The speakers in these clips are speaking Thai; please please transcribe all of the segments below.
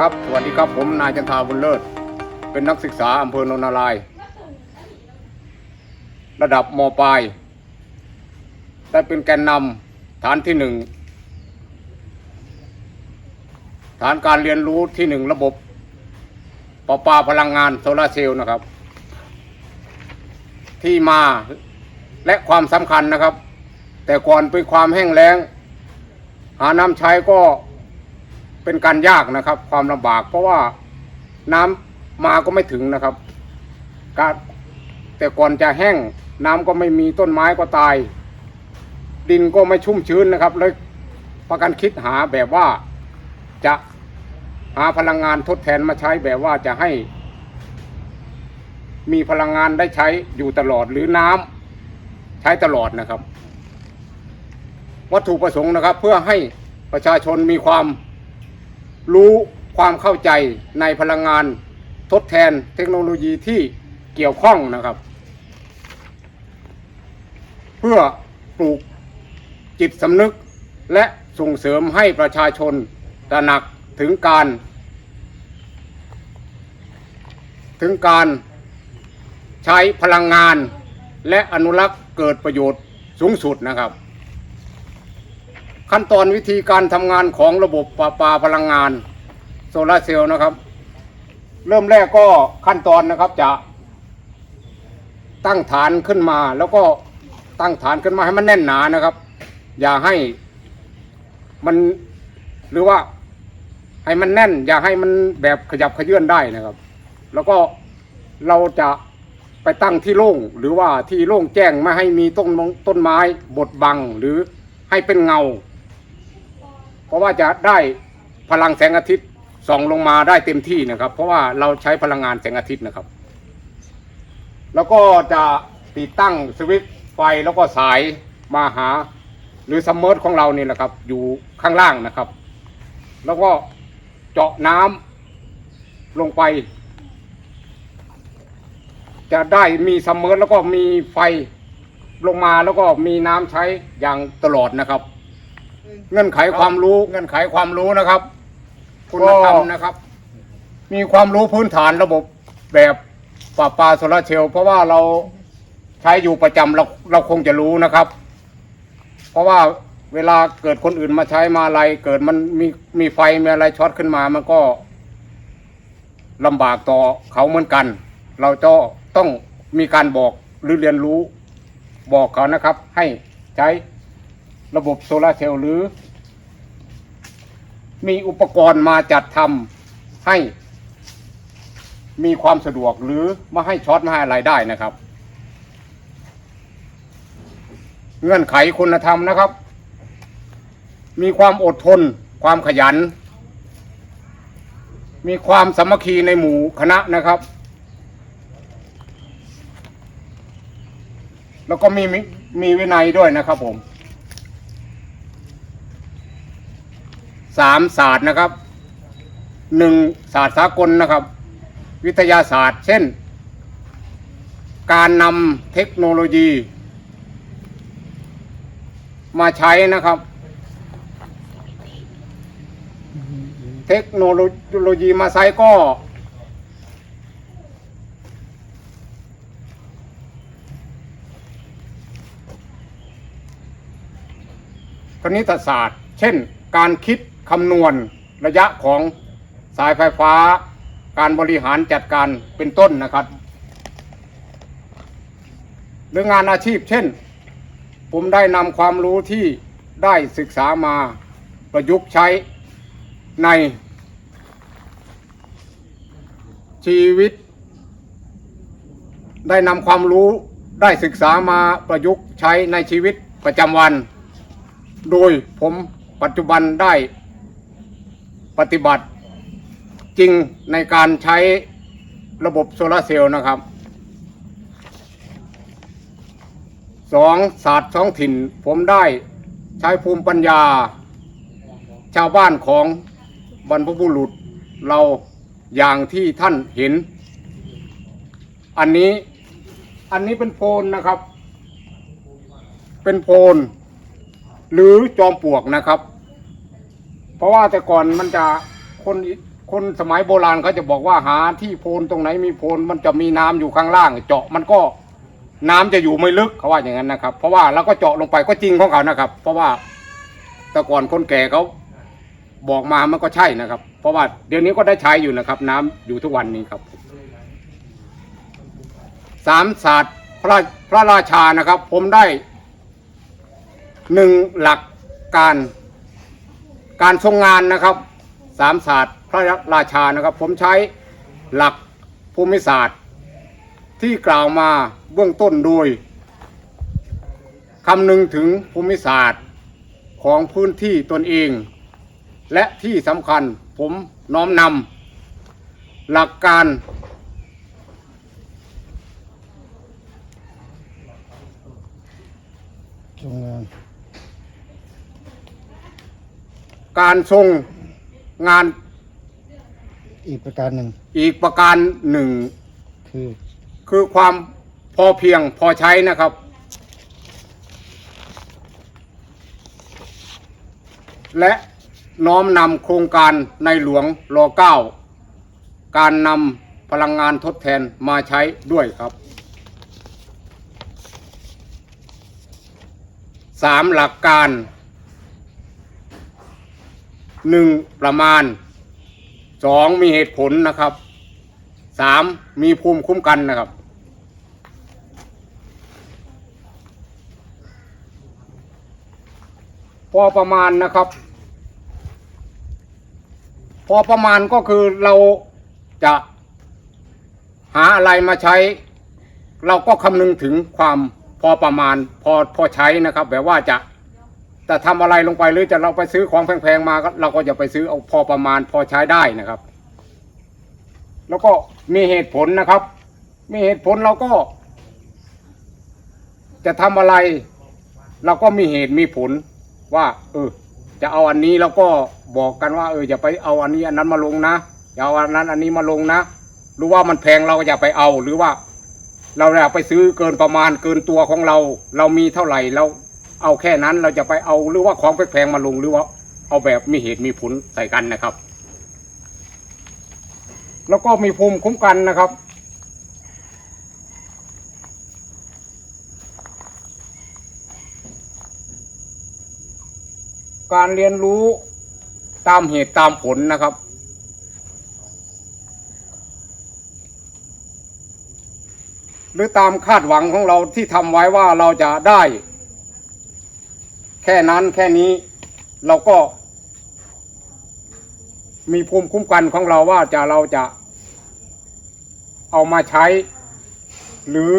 ครับ สวัสดีครับผมนายจันทาบุญเลิศ เป็นนักศึกษาอำเภอโนนนาราย ระดับมปลาย ได้เป็นแกนนำฐานที่หนึ่งฐานการเรียนรู้ที่หนึ่งระบบประปาพลังงานโซลาร์เซลล์นะครับ ที่มาและความสำคัญนะครับ แต่ก่อนเป็นความแห้งแล้ง หาน้ำใช้ก็ เป็นการยากนะครับ ความลำบาก เพราะว่าน้ำมาก็ไม่ถึงนะครับการแต่ก่อนจะแห้งน้ำก็ไม่มีต้นไม้ก็ตาย ดินก็ไม่ชุ่มชื้นนะครับเลยประกันคิดหาแบบว่าจะหาพลังงานทดแทนมาใช้แบบว่าจะให้ มีพลังงานได้ใช้อยู่ตลอดหรือน้ำใช้ตลอดนะครับ วัตถุประสงค์นะครับเพื่อให้ประชาชนมีความ รู้ความเข้าใจในพลังงานทดแทนเทคโนโลยีที่เกี่ยวข้องนะครับ เพื่อปลูกจิตสำนึกและส่งเสริมให้ประชาชนตระหนักถึงการ ถึงการใช้พลังงานและอนุรักษ์เกิดประโยชน์สูงสุดนะครับ ขั้นตอนวิธีการทำงานของระบบประปาพลังงานโซลาร์เซลล์นะครับ เริ่มแรกก็ขั้นตอนนะครับจะ ตั้งฐานขึ้นมาแล้วก็ตั้งฐานขึ้นมาให้มันแน่นหนานะครับ อย่าให้มันหรือว่าให้มันแน่น อย่าให้มันแบบขยับขยื่นได้นะครับ แล้วก็เราจะไปตั้งที่โล่งหรือว่าที่โล่งแจ้งไม่ให้มีต้นต้นไม้บดบังหรือให้เป็นเงา เพราะว่าจะได้พลังแสงอาทิตย์ส่องลงมาได้เต็มที่นะครับ เพราะว่าเราใช้พลังงานแสงอาทิตย์นะครับ แล้วก็จะติดตั้งสวิตช์ไฟแล้วก็สายมาหา หรือซัมเมอร์ของเรานี่แหละครับ อยู่ข้างล่างนะครับ แล้วก็เจาะน้ำลงไป จะได้มีซัมเมอร์แล้วก็มีไฟลงมาแล้วก็มีน้ำใช้อย่างตลอดนะครับ เงื่อนไขความรู้เงื่อนไขความรู้นะครับ คุณธรรมนะครับ มีความรู้พื้นฐานระบบแบบปราปาโซลาเซลเพราะว่าเราใช้อยู่ประจำเราเราคงจะรู้นะครับ เพราะว่าเวลาเกิดคนอื่นมาใช้มาอะไร เกิดมันมีมีไฟมีอะไรช็อตขึ้นมามันก็ลำบากต่อเขาเหมือนกัน เราจะต้องมีการบอกหรือเรียนรู้บอกเขานะครับ ให้ใช้ ระบบโซลาเซลล์หรือ มีอุปกรณ์มาจัดทำให้มีความสะดวกหรือม่ให้ช็อตม่ให้อะไรได้นะครับ เงื่อนไขคุณธรรมนะครับ มีความอดทน ความขยัน มีความสามัคคีในหมู่คณะนะครับ แล้วก็มีมีวินัยด้วยนะครับผม สามศาสตร์นะครับหนึ่งศาสตร์สากลนะครับ วิทยาศาสตร์ เช่น การนำเทคโนโลยี มาใช้นะครับ เทคโนโลยีมาใช้ก็ คณิตศาสตร์ เช่น การคิด คำนวณระยะของสายไฟฟ้า การบริหารจัดการเป็นต้นนะครับ หรืองานอาชีพเช่น ผมได้นำความรู้ที่ได้ศึกษามาประยุกต์ใช้ใน ชีวิต ได้นำความรู้ได้ศึกษามาประยุกต์ใช้ในชีวิตประจำวัน โดยผมปัจจุบันได้ ปฏิบัติจริงในการใช้ระบบโซลาร์เซลล์นะครับสองศาสตร์ท้องถิ่นผมได้ใช้ภูมิปัญญา ชาวบ้านของบรรพบุรุษเราอย่างที่ท่านเห็น อันนี้อันนี้เป็นโพนนะครับ เป็นโพนหรือจอมปลวกนะครับ เพราะว่าแต่ก่อนมันจะคนคนสมัยโบราณเขาจะบอกว่าหาที่โพนตรงไหนมีโพนมันจะมีน้ำอยู่ข้างล่าง เจาะมันก็น้ำจะอยู่ไม่ลึกเขาว่าอย่างนั้นนะครับ เพราะว่าเราก็เจาะลงไปก็จริงของเขานะครับ เพราะว่าแต่ก่อนคนแก่เขาบอกมามันก็ใช่นะครับ เพราะว่าเดี๋ยวนี้ก็ได้ใช้อยู่นะครับ น้ำอยู่ทุกวันนี้ครับสามศาสตร์พระพระราชานะครับ ผมได้หนึ่งหลักการ การทรงงานนะครับสามศาสตร์พระราชานะครับ ผมใช้หลักภูมิศาสตร์ ที่กล่าวมาเบื้องต้นโดยคำนึงถึงภูมิศาสตร์ของพื้นที่ตนเอง และที่สำคัญผมน้อมนำหลักการทรงงาน การทรงงานอีกประการหนึ่งอีกประการหนึ่ง คือคือความพอเพียงพอใช้นะครับ และน้อมนำโครงการในหลวงรอเก้าการนำพลังงานทดแทนมาใช้ด้วยครับสามหลักการ หนึ่งประมาณสองมีเหตุผลนะครับสามมีภูมิคุ้มกันนะครับ พอประมาณนะครับ พอประมาณก็คือเราจะหาอะไรมาใช้ เราก็คำนึงถึงความพอประมาณพอพอใช้นะครับ แบบว่าจะ จะทำอะไรลงไปหรือจะเราไปซื้อของแพงๆมาก็เราก็จะไปซื้อเอาพอประมาณพอใช้ได้นะครับ แล้วก็มีเหตุผลนะครับ มีเหตุผลเราก็ จะทำอะไร เราก็มีเหตุมีผลว่า เออ จะเอาอันนี้เราก็บอกกันว่า เอออย่าไปเอาอันนี้อันนั้นมาลงนะอย่าเอาอันนั้นอันนี้มาลงนะหรือว่ามันแพงเราก็อย่าไปเอาหรือว่า เราอยากไปซื้อเกินประมาณเกินตัวของเรา เรามีเท่าไหร่เรา เอาแค่นั้นเราจะไปเอาหรือว่าของแพงๆมาลงหรือว่าเอาแบบมีเหตุมีผลใส่กันนะครับ แล้วก็มีภูมิคุ้มกันนะครับ การเรียนรู้ตามเหตุตามผลนะครับ หรือตามคาดหวังของเราที่ทำไว้ว่าเราจะได้ แค่นั้นแค่นี้เราก็ มีภูมิคุ้มกันของเราว่าจะเราจะ เอามาใช้ หรือ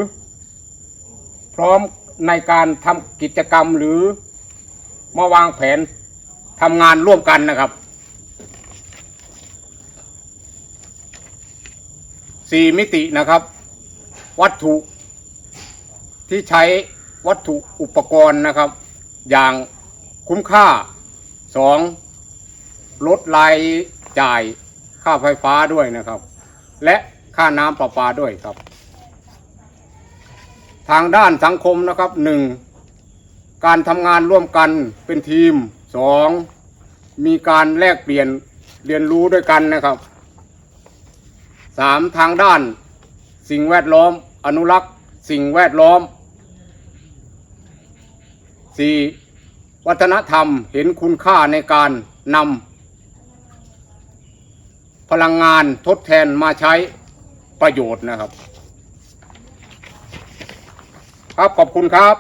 พร้อมในการทำกิจกรรมหรือมาวางแผนทำงานร่วมกันนะครับ สี่มิตินะครับ วัตถุที่ใช้วัตถุอุปกรณ์นะครับ อย่างคุ้มค่าสองลดรายจ่ายค่าไฟฟ้าด้วยนะครับ และค่าน้ำประปาด้วยครับ ทางด้านสังคมนะครับหนึ่งการทำงานร่วมกันเป็นทีมสองมีการแลกเปลี่ยนเรียนรู้ด้วยกันนะครับสามทางด้านสิ่งแวดล้อม อนุรักษ์ สิ่งแวดล้อม สี่วัฒนธรรมเห็นคุณค่าในการนำพลังงานทดแทนมาใช้ประโยชน์นะครับ ครับขอบคุณครับ